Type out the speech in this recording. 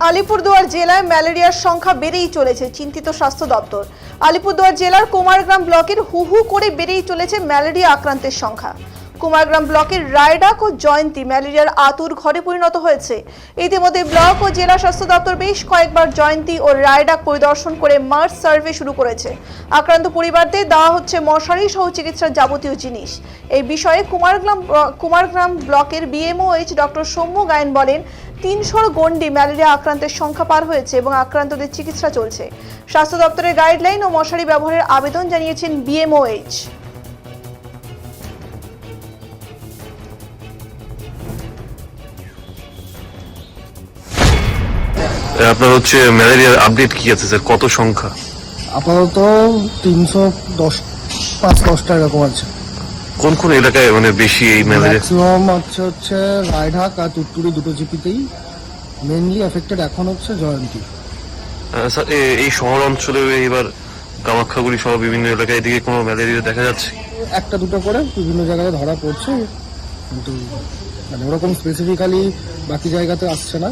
আলিপুরদুয়ার জেলায় ম্যালেরিয়ার সংখ্যা বেড়েই চলেছে, চিন্তিত স্বাস্থ্য দপ্তর। আলিপুরদুয়ার জেলার কুমারগ্রাম ব্লকের হুহু করে বেড়েই চলেছে ম্যালেরিয়া আক্রান্তের সংখ্যা। কুমারগ্রাম ব্লকের রায়ডাক ও জয়ন্তী ম্যালেরিয়ার আতুর ঘরে পরিণত হয়েছে। ইতিমধ্যে ব্লক ও জেলা স্বাস্থ্য দপ্তর বেশ কয়েকবার জয়ন্তী ও রায়ডাক পরিদর্শন করে মার্চ সার্ভে শুরু করেছে। আক্রান্ত পরিবারদের দেওয়া হচ্ছে মশারি সহ চিকিৎসার যাবতীয় জিনিস। এই বিষয়ে কুমারগ্রাম কুমারগ্রাম ব্লকের বিএমওএইচ ডক্টর সৌম্য গায়েন বলেন, তিনশোর গণ্ডি ম্যালেরিয়া আক্রান্তের সংখ্যা পার হয়েছে এবং আক্রান্তদের চিকিৎসা চলছে। স্বাস্থ্য দপ্তরের গাইডলাইন ও মশারি ব্যবহারের আবেদন জানিয়েছেন বিএমওএইচ। আপনার হচ্ছে ম্যালেরিয়ার আপডেট কি আছে স্যার? কত সংখ্যা? আপাতত তিনশো দশ পাঁচ দশটা এরকম আছে। কোন কোন এলাকায় মানে বেশি এই ম্যালেরিয়া? ম্যাক্সিমাম হচ্ছে হচ্ছে রায়ঢাক আর তুত্তুরি দুটো জিপিতেই। মেনলি এফেক্টেড এখন হচ্ছে জয়ন্তী। স্যার এই শহর অঞ্চলে এবার কামাখ্যাগুড়ি সহ বিভিন্ন এলাকায় এদিকে কোনো ম্যালেরিয়া দেখা যাচ্ছে? একটা দুটো করে বিভিন্ন জায়গায় ধরা পড়ছে। কিন্তু মানে ওরকম স্পেসিফিক্যালি বাকি জায়গাতে আসছে না।